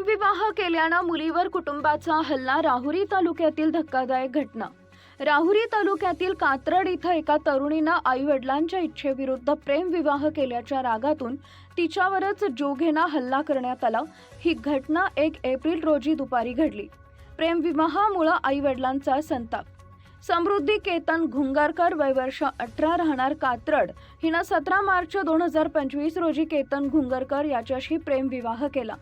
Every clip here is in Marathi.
प्रेमविवाह केल्यानं मुलीवर कुटुंबाचा हल्ला राहुरी तालुक्यातील धक्कादायक घटना. राहुरी तालुक्यातील कात्रड इथं एका तरुणीनं आईवडिलांच्या इच्छेविरुद्ध प्रेमविवाह केल्याच्या रागातून तिच्यावरच जोघेना हल्ला करण्यात आला. ही घटना एक एप्रिल रोजी दुपारी घडली. प्रेमविवाहामुळं आईवडिलांचा संताप. समृद्धी केतन घुंगारकर वय वर्ष अठरा राहणार कात्रड. हिनं सतरा मार्च दोन हजार पंचवीस रोजी केतन घुंगरकर याच्याशी प्रेमविवाह केला.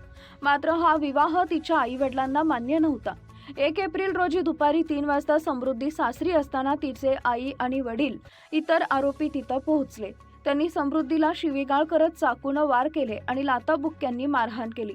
मात्र हा विवाह तिच्या आईवडिलांना मान्य नव्हता. एक एप्रिल रोजी दुपारी तीन वाजता समृद्धी सासरी असताना तिचे आई आणि वडील इतर आरोपी तिथं पोहोचले. त्यांनी समृद्धीला शिवीगाळ करत चाकूनं वार केले आणि लाताबुक्क्यांनी मारहाण केली.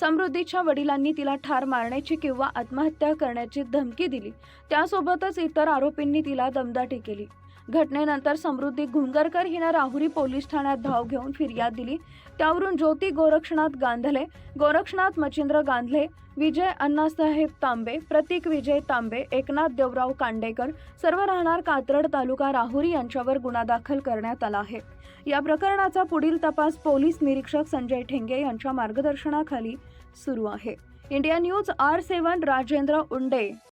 समृद्धीच्या वडिलांनी तिला ठार मारण्याची किंवा आत्महत्या करण्याची धमकी दिली. त्यासोबतच इतर आरोपींनी तिला दमदाटी केली. घटनेनंतर समृद्धी घुंगरकर हिनं राहुरी पोलीस ठाण्यात धाव घेऊन फिर्याद दिली. त्यावरून ज्योती गोरक्षनाथ गांधले गोरक्षनाथ मचिंद्र गांधले विजय अण्णासाहेब तांबे प्रतीक विजय तांबे एकनाथ देवराव कांडेकर सर्व राहणार कात्रड तालुका राहुरी यांच्यावर गुन्हा दाखल करण्यात आला आहे. या प्रकरणाचा पुढील तपास पोलीस निरीक्षक संजय ठेंगे यांच्या मार्गदर्शनाखाली सुरू आहे. India news R seven Rajendra Unde.